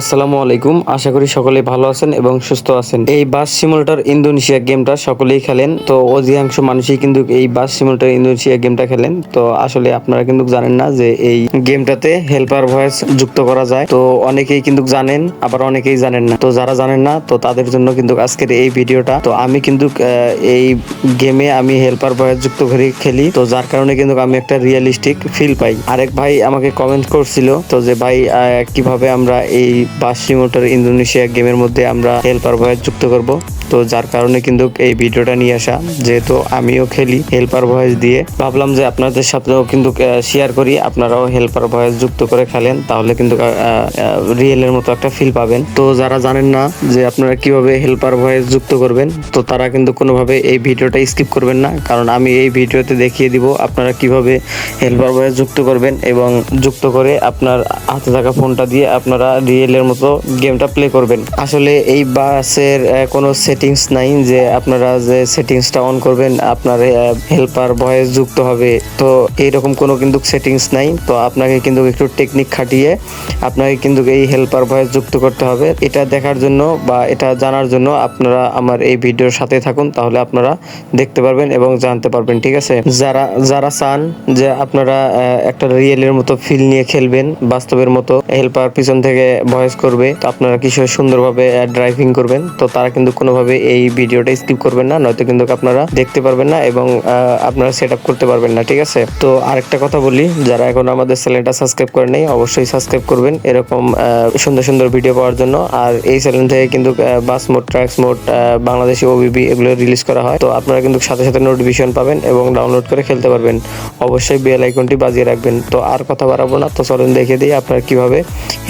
আসসালামু আলাইকুম। আশা করি সকলেই ভালো আছেন এবং সুস্থ আছেন। এই বাস সিমুলেটর ইন্দোনেশিয়া গেমটা সকলেই খেলেন। তো অধিকাংশ মানুষই কিন্তু এই বাস সিমুলেটর ইন্দোনেশিয়া গেমটা খেলেন। তো আসলে আপনারা কিন্তু জানেন না যে এই গেমটাতে হেল্পার ভয়েস যুক্ত করা যায়। তো অনেকেই কিন্তু জানেন, আবার অনেকেই জানেন না। তো যারা জানেন না, তো তাদের জন্য কিন্তু আজকের এই ভিডিওটা। তো আমি কিন্তু এই গেমে আমি হেল্পার ভয়েস যুক্ত করে খেলি। তো যার কারণে কিন্তু আমি একটা রিয়েলিস্টিক ফিল পাই। আরেক ভাই আমাকে কমেন্ট করছিল, তো যে ভাই কীভাবে আমরা এই বাস সিমোটর ইন্দোনেশিয়া গেমের মধ্যে আমরা হেল্পার ভয়েস যুক্ত করব। তো যার কারণে কিন্তু এই ভিডিওটা নিয়ে আসা, যেহেতু আমিও খেলি হেল্পার ভয়েস দিয়ে। ভাবলাম যে আপনাদের সাথেও কিন্তু শেয়ার করি, আপনারাও হেল্পার ভয়েস যুক্ত করে খেলেন, তাহলে কিন্তু রিয়েলের মতো একটা ফিল পাবেন। তো যারা জানেন না যে আপনারা কীভাবে হেল্পার ভয়েস যুক্ত করবেন, তো তারা কিন্তু কোনোভাবে এই ভিডিওটা স্কিপ করবেন না, কারণ আমি এই ভিডিওতে দেখিয়ে দিব আপনারা কীভাবে হেল্পার ভয়েস যুক্ত করবেন এবং যুক্ত করে আপনার হাতে থাকা ফোনটা দিয়ে আপনারা রিয়েলের মতো গেমটা প্লে করবেন। আসলে এই বাসের কোনো সেটিংস নাই যে আপনারা যে সেটিংসটা অন করবেন, আপনার হেল্পার ভয়েস যুক্ত হবে। তো এইরকম কোনো কিন্তু সেটিংস নাই। তো আপনাকে কিন্তু একটু টেকনিক খাটিয়ে আপনাকে কিন্তু এই হেল্পার ভয়েস যুক্ত করতে হবে। এটা দেখার জন্য বা এটা জানার জন্য আপনারা আমার এই ভিডিওর সাথে থাকুন, তাহলে আপনারা দেখতে পারবেন এবং জানতে পারবেন, ঠিক আছে? যারা যারা চান যে আপনারা একটা রিয়েলের মতো ফিল নিয়ে খেলবেন, বাস্তবের মতো হেল্পার পিছন থেকে ভয়েস করবে, তো আপনারা কিছু সুন্দরভাবে ড্রাইভিং করবেন, তো তারা কিন্তু কোনোভাবে এই ভিডিওটা স্কিপ করবেন না, নয়তো কিন্তু আপনারা দেখতে পারবেন না এবং আপনারা সেট করতে পারবেন না, ঠিক আছে? তো আরেকটা কথা বলি, যারা এখন আমাদের চ্যানেলটা সাবস্ক্রাইব করে নেই, অবশ্যই সাবস্ক্রাইব করবেন, এরকম সুন্দর সুন্দর ভিডিও পাওয়ার জন্য। আর এই চ্যানেল থেকে কিন্তু bus mod trucks mod Bangladeshi OBB এগুলো রিলিজ করা হয়, তো আপনারা কিন্তু সাথে সাথে নোটিফিকেশন পাবেন এবং ডাউনলোড করে খেলতে পারবেন। অবশ্যই বেল আইকনটি বাজিয়ে রাখবেন। তো আর কথা বাড়াবো না, তো চলেন দেখে দিই আপনারা কীভাবে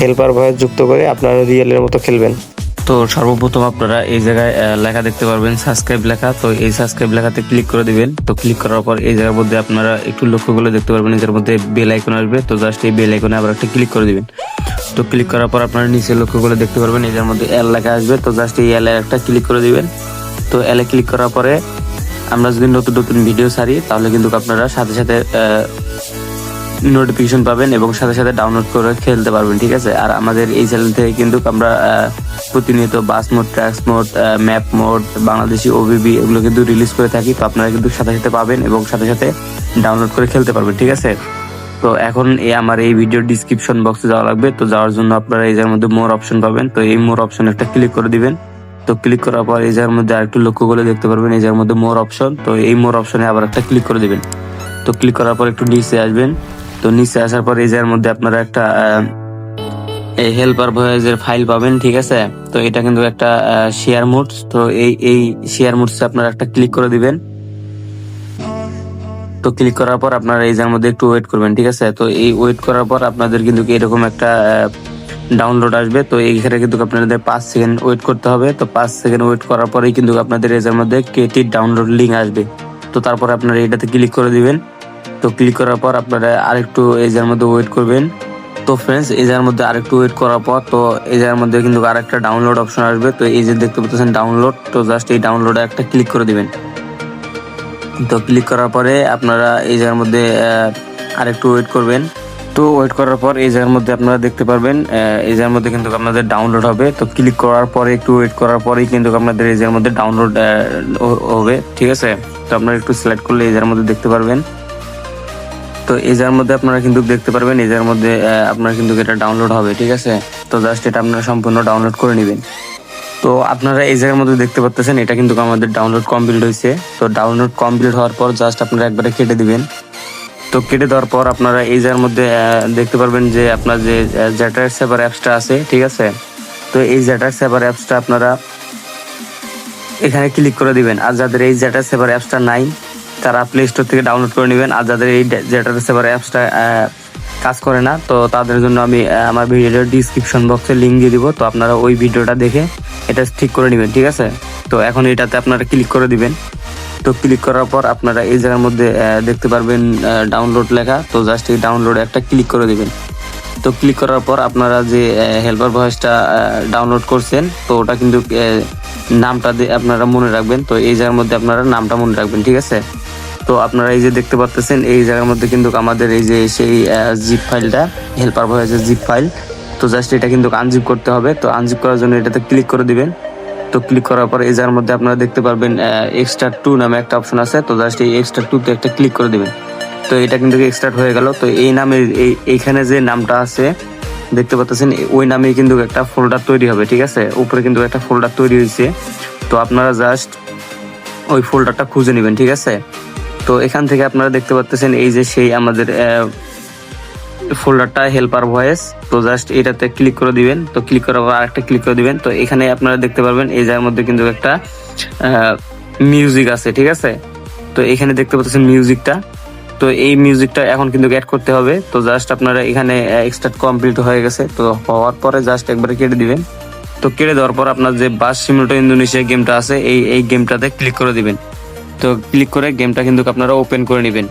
হেল্পার ভয়েস যুক্ত করে আপনারা রিয়েলের মতো খেলবেন। তো সর্বপ্রথম আপনারা এই জায়গায় লেখা দেখতে পারবেন সাবস্ক্রাইব লেখা। তো এই সাবস্ক্রাইব লেখাতে ক্লিক করে দিবেন। তো ক্লিক করার পর এই জায়গার মধ্যে আপনারা একটু লক্ষ্য দেখতে পারবেন এর মধ্যে বেল আইকন আসবে। তো জাস্ট এই বেল আইকনে আবার একটা ক্লিক করে দিবেন। তো ক্লিক করার পর আপনারা নিচে লক্ষ্য দেখতে পারবেন এর মধ্যে এল লেখা আসবে। তো জাস্ট এই এল একটা ক্লিক করে দিবেন। তো এলে ক্লিক করার পরে আমরা যদি নতুন নতুন ভিডিও ছাড়ি, তাহলে কিন্তু আপনারা সাথে সাথে নোটিফিকেশন পাবেন এবং সাথে সাথে ডাউনলোড করে খেলতে পারবেন, ঠিক আছে? আর আমাদের এই চ্যানেল থেকে কিন্তু আমরা প্রতিনিয়ত bus mod trucks mod map mod Bangladeshi OBB এগুলো কিন্তু রিলিজ করে থাকি। তো আপনারা কিন্তু সাথে সাথে পাবেন এবং সাথে সাথে ডাউনলোড করে খেলতে পারবেন, ঠিক আছে? তো এখন এই আমার এই ভিডিওর ডিসক্রিপশন বক্সে যাওয়া লাগবে। তো যাওয়ার জন্য আপনারা এই জায়গার মধ্যে মোর অপশন পাবেন। তো এই মোর অপশন একটা ক্লিক করে দিবেন। তো ক্লিক করার পর এই জায়গার মধ্যে আরেকটু লক্ষ্য করে দেখতে পারবেন এই জায়গার মধ্যে মোর অপশন তো এই মোর অপশনে আবার একটা ক্লিক করে দিবেন। তো ক্লিক করার পর একটু নিচে আসবেন। তো নিচে আসার পর এই জায়গার মধ্যে আপনারা একটা এই হেল্পার ভয়েসের ফাইল পাবেন, ঠিক আছে? তো এটা কিন্তু একটা শেয়ার মোডস তো এই এই শেয়ার মোডস আপনারা একটা ক্লিক করে দিবেন। তো ক্লিক করার পর আপনারা এই জায়গার মধ্যে একটু ওয়েট করবেন, ঠিক আছে? তো এই ওয়েট করার পর আপনাদের কিন্তু এরকম একটা ডাউনলোড আসবে। তো এইখানে কিন্তু আপনাদের পাঁচ সেকেন্ড ওয়েট করতে হবে। তো পাঁচ সেকেন্ড ওয়েট করার পরেই কিন্তু আপনাদের এর মধ্যে কেটি ডাউনলোড লিঙ্ক আসবে। তো তারপর আপনারা এটাতে ক্লিক করে দিবেন। তো ক্লিক করার পর আপনারা আরেকটু এই জায়গার মধ্যে ওয়েট করবেন। তো ফ্রেন্ডস এই জায়গার মধ্যে আরেকটু ওয়েট করার পর তো এই জায়গার মধ্যে কিন্তু আরেকটা ডাউনলোড অপশন আসবে। তো এই যে দেখতে পাচ্ছেন ডাউনলোড তো জাস্ট এই ডাউনলোডে একটা ক্লিক করে দিবেন। তো ক্লিক করার পরে আপনারা এই জায়গার মধ্যে আরেকটু ওয়েট করবেন। তো ওয়েট করার পর এই জায়গার মধ্যে আপনারা দেখতে পারবেন এই জায়গার মধ্যে কিন্তু আপনাদের ডাউনলোড হবে। তো ক্লিক করার পরে, একটু ওয়েট করার পরেই কিন্তু আপনাদের এই জায়গার মধ্যে ডাউনলোড হবে। ঠিক আছে? তো আপনারা একটু সিলেক্ট করলে এই জায়গার মধ্যে দেখতে পারবেন। তো এই জায়গার মধ্যে আপনারা কিন্তু দেখতে পারবেন, এই জায়গার মধ্যে আপনার কিন্তু এটা ডাউনলোড হবে, ঠিক আছে? তো জাস্ট এটা আপনারা সম্পূর্ণ ডাউনলোড করে নেবেন। তো আপনারা এই জায়গার মধ্যে দেখতে পাচ্ছেন এটা কিন্তু আমাদের ডাউনলোড কমপ্লিট হয়েছে। তো ডাউনলোড কমপ্লিট হওয়ার পর জাস্ট আপনারা একবারে কেটে দিবেন। তো কেটে দেওয়ার পর আপনারা এই জায়গার মধ্যে দেখতে পারবেন যে আপনার যে জ্যাটার সেভার অ্যাপসটা আছে, ঠিক আছে? তো এই জ্যাটার সেভার অ্যাপসটা আপনারা এখানে ক্লিক করে দিবেন। আর যাদের এই জ্যাটার সেভার অ্যাপসটা নাই তারা প্লে স্টোর থেকে ডাউনলোড করে নেবেন। আর যাদের এই জেটার সেভার অ্যাপসটা কাজ করে না, তো তাদের জন্য আমি আমার ভিডিওর ডিসক্রিপশন বক্সে লিঙ্ক দিয়ে দিব। তো আপনারা ওই ভিডিওটা দেখে এটা ঠিক করে নেবেন, ঠিক আছে? তো এখন এটাতে আপনারা ক্লিক করে দিবেন। তো ক্লিক করার পর আপনারা এই জায়গার মধ্যে দেখতে পারবেন ডাউনলোড লেখা। তো জাস্ট এই ডাউনলোডে একটা ক্লিক করে দিবেন। তো ক্লিক করার পর আপনারা যে হেল্পার ভয়েসটা ডাউনলোড করছেন, তো ওটা কিন্তু নামটা দিয়ে আপনারা মনে রাখবেন। তো এই জায়গার মধ্যে আপনারা নামটা মনে রাখবেন, ঠিক আছে? তো আপনারা এই যে দেখতে পাচ্ছেন এই জায়গার মধ্যে কিন্তু আমাদের এই যে সেই জিপ ফাইলটা হেল্পার ভয়েসের জিপ ফাইল তো জাস্ট এটা কিন্তু আনজিপ করতে হবে। তো আনজিপ করার জন্য এটাতে ক্লিক করে দিবেন। তো ক্লিক করার পর এই জায়গার মধ্যে আপনারা দেখতে পারবেন এক্সট্রা টু নামে একটা অপশন আছে। তো জাস্ট এই এক্সট্রা টুতে একটা ক্লিক করে দিবেন। তো এটা কিন্তু এক্সট্রাক্ট হয়ে গেল। তো এই নামে, এই, এইখানে যে নামটা আছে, দেখতে পাচ্ছেন ওই নামে কিন্তু একটা ফোল্ডার তৈরি হবে, ঠিক আছে? উপরে কিন্তু একটা ফোল্ডার তৈরি হয়েছে। তো আপনারা জাস্ট ওই ফোল্ডারটা খুঁজে নেবেন, ঠিক আছে? তো এখান থেকে আপনারা দেখতে পাচ্ছেন এই যে সেই আমাদের ফোল্ডারটা হেল্পার ভয়েস তো জাস্ট এটাতে ক্লিক করে দিবেন। তো ক্লিক করার পর আরেকটা ক্লিক করে দিবেন। তো এখানে আপনারা দেখতে পারবেন এই জায়গার মধ্যে কিন্তু একটা মিউজিক আছে, ঠিক আছে? তো এখানে দেখতে পাচ্ছেন মিউজিকটা তো এই মিউজিকটা এখন কিন্তু অ্যাড করতে হবে। তো জাস্ট আপনারা এখানে এক্সট্রা কমপ্লিট হয়ে গেছে। তো হওয়ার পরে জাস্ট একবারে কেটে দিবেন। তো কেটে দেওয়ার পর আপনার যে বাস সিমুলেটর ইন্দোনেশিয়া গেমটা আছে, এই এই গেমটাতে ক্লিক করে দিবেন। তো ক্লিক করে গেমটা কিন্তু আপনারা ওপেন করে নেবেন।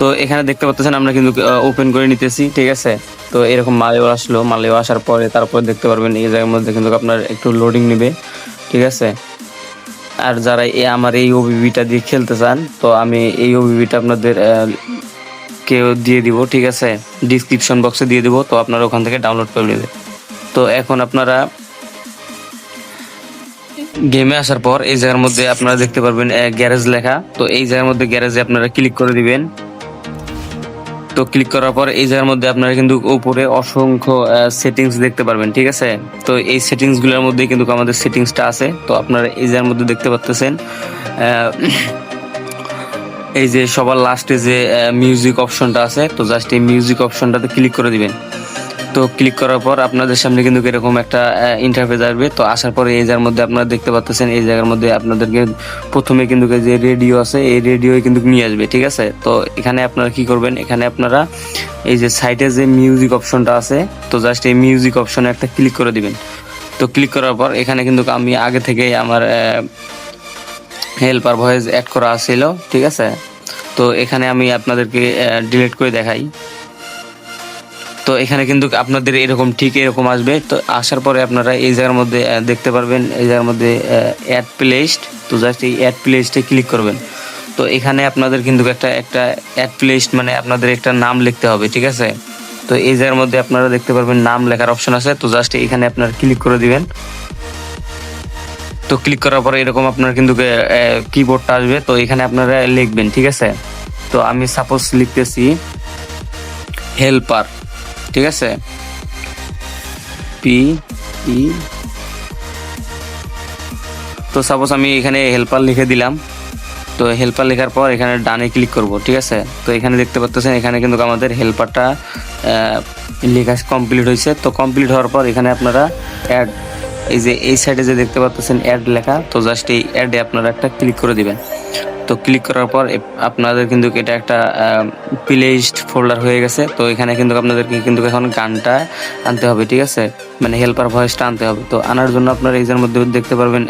তো এখানে দেখতে পাচ্ছেন আমরা কিন্তু ওপেন করে নিতেছি, ঠিক আছে? তো এরকম মালেও আসলো, মালেও আসার পরে তারপর দেখতে পারবেন এই জায়গার মধ্যে কিন্তু আপনার একটু লোডিং নেবে, ঠিক আছে? আর যারা এই আমার এই ওবিবিটা দিয়ে খেলতে চান, তো আমি এই ওবিবিটা আপনাদের কেউ দিয়ে দিব, ঠিক আছে? ডিসক্রিপশন বক্সে দিয়ে দিব, তো আপনারা ওখান থেকে ডাউনলোড করে নেবেন। তো এখন আপনারা গেমে আসার পর এই জায়গার মধ্যে আপনারা দেখতে পারবেন গ্যারেজ লেখা। তো এই জায়গার মধ্যে গ্যারেজে আপনারা ক্লিক করে দিবেন। তো ক্লিক করার পর এই জায়গার মধ্যে আপনারা কিন্তু উপরে অসংখ্য সেটিংস দেখতে পারবেন, ঠিক আছে? তো এই সেটিংসগুলোর মধ্যে কিন্তু আমাদের সেটিংসটা আছে। তো আপনারা এই জায়গার মধ্যে দেখতে পাচ্ছেন এই যে সবার লাস্টে যে মিউজিক অপশনটা আছে, তো জাস্ট এই মিউজিক অপশনটাতে ক্লিক করে দিবেন। তো ক্লিক করার পর আপনাদের সামনে কিন্তু এরকম একটা ইন্টারফেস আসবে। তো আসার পরে এই জায়গার মধ্যে আপনারা দেখতে পাচ্ছেন এই জায়গার মধ্যে আপনাদেরকে প্রথমে কিন্তু যে রেডিও আছে, এই রেডিও কিন্তু নিয়ে আসবে, ঠিক আছে? তো এখানে আপনারা কি করবেন, এখানে আপনারা এই যে সাইটে যে মিউজিক অপশনটা আছে, তো জাস্ট এই মিউজিক অপশনে একটা ক্লিক করে দিবেন। তো ক্লিক করার পর এখানে কিন্তু আমি আগে থেকেই আমার হেল্পার ভয়েস অ্যাড করা ছিল ঠিক আছে? তো এখানে আমি আপনাদেরকে ডিলিট করে দেখাই। তো এখানে কিন্তু আপনাদের এরকম ঠিক এরকম আসবে। তো আসার পরে আপনারা এই জায়গার মধ্যে দেখতে পারবেন, এই জায়গার মধ্যে অ্যাড প্লেসড তো জাস্ট এই অ্যাড প্লেসডে ক্লিক করবেন। তো এখানে আপনাদের কিন্তু একটা একটা অ্যাড প্লেসড মানে আপনাদের একটা নাম লিখতে হবে, ঠিক আছে? তো এই জায়গার মধ্যে আপনারা দেখতে পারবেন নাম লেখার অপশন আছে। তো জাস্ট এখানে আপনারা ক্লিক করে দিবেন। তো ক্লিক করার পরে এরকম আপনার কিন্তু কিবোর্ডটা আসবে। তো এখানে আপনারা লিখবেন, ঠিক আছে? তো আমি সাপোজ লিখতেছি হেল্পার ঠিক আছে? পি ই তো সাপোজ আমি এখানে হেল্পার লিখে দিলাম। তো হেল্পার লেখার পর এখানে ডানে ক্লিক করব, ঠিক আছে? তো এখানে দেখতে পাচ্ছেন এখানে কিন্তু আমাদের হেল্পারটা লেখা কমপ্লিট হয়েছে। তো কমপ্লিট হওয়ার পর এখানে আপনারা অ্যাড এই যে এই সাইডে যে দেখতে পাচ্ছেন অ্যাড লেখা, তো জাস্ট এই অ্যাডে আপনারা একটা ক্লিক করে দিবেন। তো ক্লিক করার পর আপনাদের কিন্তু এটা একটা প্লেলিস্ট ফোল্ডার হয়ে গেছে। তো এখানে কিন্তু আপনাদেরকে কিন্তু এখন গানটা আনতে হবে, ঠিক আছে? মানে হেল্পার ভয়েসটা আনতে হবে। তো আনার জন্য আপনারা এই যার মধ্যে দেখতে পারবেন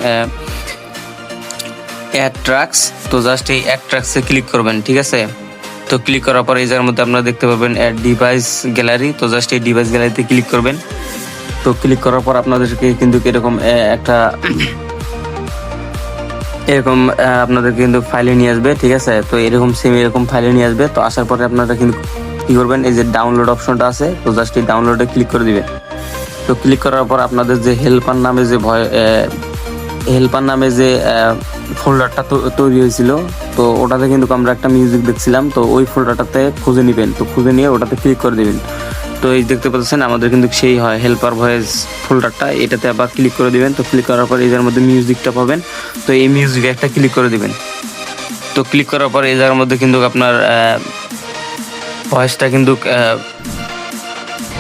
অ্যাড ট্রাক্স তো জাস্ট এই অ্যাড ট্রাক্সে ক্লিক করবেন, ঠিক আছে? তো ক্লিক করার পর এই যার মধ্যে আপনারা দেখতে পাবেন ডিভাইস গ্যালারি তো জাস্ট এই ডিভাইস গ্যালারিতে ক্লিক করবেন। তো ক্লিক করার পর আপনাদেরকে কিন্তু এরকম একটা এরকম আপনাদের কিন্তু ফাইলে নিয়ে আসবে, ঠিক আছে? তো এরকম সেম এরকম ফাইলে নিয়ে আসবে। তো আসার পরে আপনারা কিন্তু কি করবেন, এই যে ডাউনলোড অপশনটা আছে, তো জাস্ট এই ডাউনলোডে ক্লিক করে দিবেন। তো ক্লিক করার পর আপনাদের যে হেল্পার নামে যে ভয় হেল্পার নামে যে ফোল্ডারটা তৈরি হয়েছিল, তো ওটাতে কিন্তু আমরা একটা মিউজিক দেখছিলাম, তো ওই ফোল্ডারটাতে খুঁজে নেবেন। তো খুঁজে নিয়ে ওটাতে ক্লিক করে দিবেন। তো এই দেখতে পাচ্ছেন, আমাদের কিন্তু সেই হয় হেল্পার ভয়েস ফোল্ডারটা এটাতে আবার ক্লিক করে দিবেন। তো ক্লিক করার পর এটার মধ্যে মিউজিকটা পাবেন। তো এই মিউজিক একটা ক্লিক করে দিবেন। তো ক্লিক করার পর জায়গার মধ্যে কিন্তু আপনার ভয়েসটা কিন্তু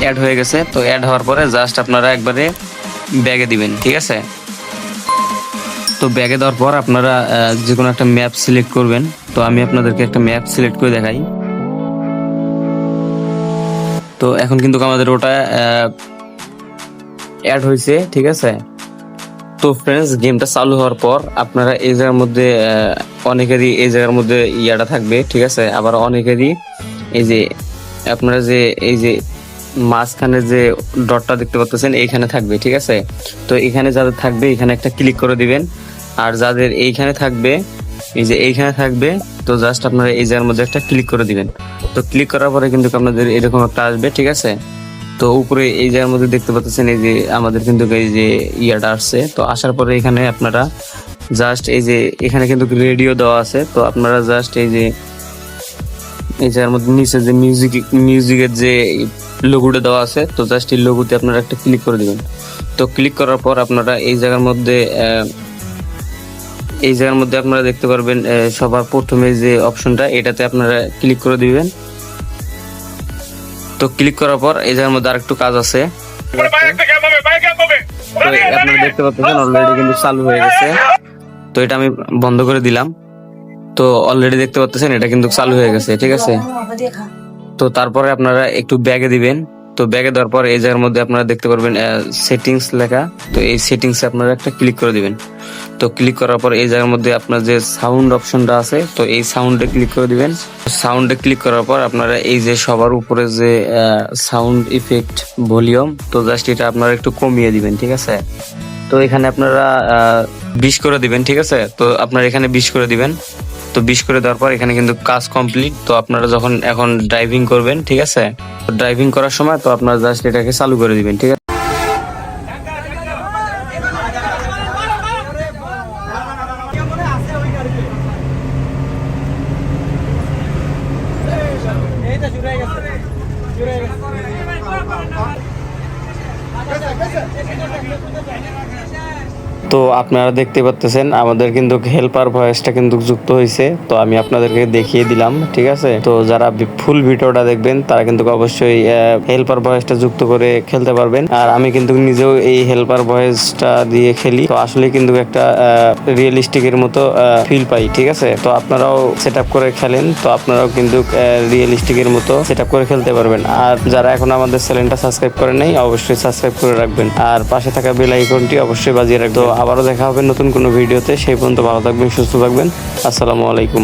অ্যাড হয়ে গেছে। তো অ্যাড হওয়ার পরে জাস্ট আপনারা একবারে ব্যাগে দিবেন, ঠিক আছে? তো ব্যাগে দেওয়ার পর আপনারা যে কোনো একটা ম্যাপ সিলেক্ট করবেন। তো আমি আপনাদেরকে একটা ম্যাপ সিলেক্ট করে দেখাই। তো এখন কিন্তু আমাদের ওটা অ্যাড হয়েছে, ঠিক আছে? তো ফ্রেন্ডস গেমটা চালু হওয়ার পর আপনারা এই জায়গার মধ্যে অনেকেরই এই জায়গার মধ্যে ইয়াটা থাকবে, ঠিক আছে? আবার অনেকেরই এই যে আপনারা যে, এই যে মাঝখানে যে ডটটা দেখতে পাচ্ছেন, এইখানে থাকবে, ঠিক আছে? তো এখানে যাদের থাকবে, এখানে একটা ক্লিক করে দিবেন। আর যাদের এইখানে থাকবে এই যে এইখানে থাকবে, তো জাস্ট আপনারা এই জায়গার মধ্যে একটা ক্লিক করে দিবেন। তো ক্লিক করার পরে কিন্তু আপনাদের এরকম একটা আসবে, ঠিক আছে? তো উপরে এই জায়গার মধ্যে দেখতে পাচ্ছেন এই যে আমাদের কিন্তু এই যে ইয়াটা আসছে। তো আসার পরে এখানে আপনারা জাস্ট এই যে এখানে কিন্তু রেডিও দেওয়া আছে। তো আপনারা জাস্ট এই যে এই জায়গার মধ্যে নিচে যে মিউজিক মিউজিকের যে লোগোটা দেওয়া আছে, তো জাস্ট এই লোগোতে আপনারা একটা ক্লিক করে দিবেন। তো ক্লিক করার পর আপনারা এই জায়গার মধ্যে এই জায়গার মধ্যে আপনারা দেখতে পারবেন সবার প্রথমে যে অপশনটা এটাতে আপনারা ক্লিক করে দিবেন। তো ক্লিক করার পর এই জায়গার মধ্যে আরেকটু কাজ আছে। তো আপনারা দেখতে পাচ্ছেন অলরেডি কিন্তু চালু হয়ে গেছে। তো এটা আমি বন্ধ করে দিলাম। তো অলরেডি দেখতে পাচ্ছেন এটা কিন্তু চালু হয়ে গেছে ঠিক আছে? তো তারপরে আপনারা একটু ব্যাগে দিবেন। তো ব্যাগে দেওয়ার পর এই জায়গার মধ্যে আপনারা দেখতে পারবেন সেটিংস লেখা। তো এই সেটিংস আপনারা একটা ক্লিক করে দিবেন। তো ক্লিক করার পর এই জায়গার মধ্যে আপনার যে সাউন্ড অপশনটা আছে, তো এই সাউন্ডে ক্লিক করে দিবেন। সাউন্ডে ক্লিক করার পর আপনারা এই যে সবার উপরে যে সাউন্ড ইফেক্ট ভলিউম তো জাস্ট এটা আপনারা একটু কমিয়ে দিবেন, ঠিক আছে? তো এখানে আপনারা বিশ করে দিবেন, ঠিক আছে? তো আপনারা এখানে বিশ করে দিবেন। তো বিশ করে দেওয়ার পর এখানে কিন্তু কাজ কমপ্লিট তো আপনারা যখন এখন ড্রাইভিং করবেন, ঠিক আছে? ড্রাইভিং করার সময় তো আপনারা জাস্ট এটাকে চালু করে দিবেন, ঠিক আছে? তো আপনারা দেখতে পাচ্ছেন আমাদের কিন্তু হেল্পার ভয়েসটা কিন্তু যুক্ত হয়েছে তো আমি আপনাদেরকে দেখিয়ে দিলাম, ঠিক আছে? তো যারা ফুল ভিডিওটা দেখবেন, তারা কিন্তু অবশ্যই হেল্পার ভয়েসটা যুক্ত করে খেলতে পারবেন। আর আমি কিন্তু নিজেও এই হেল্পার ভয়েসটা দিয়ে খেলি। তো আসলে কিন্তু একটা রিয়েলিস্টিকের মতো ফিল পাই, ঠিক আছে? তো আপনারাও সেট করে খেলেন, তো আপনারাও কিন্তু রিয়েলিস্টিকের মতো সেট করে খেলতে পারবেন। আর যারা এখন আমাদের চ্যানেলটা সাবস্ক্রাইব করে নেই, অবশ্যই সাবস্ক্রাইব করে রাখবেন। আর পাশে থাকা বেল আইকনটি অবশ্যই বাজিয়ে রাখবেন। আবারও দেখা হবে নতুন কোনো ভিডিওতে। সেই পর্যন্ত ভালো থাকবেন সুস্থ থাকবেন। আসসালামু আলাইকুম।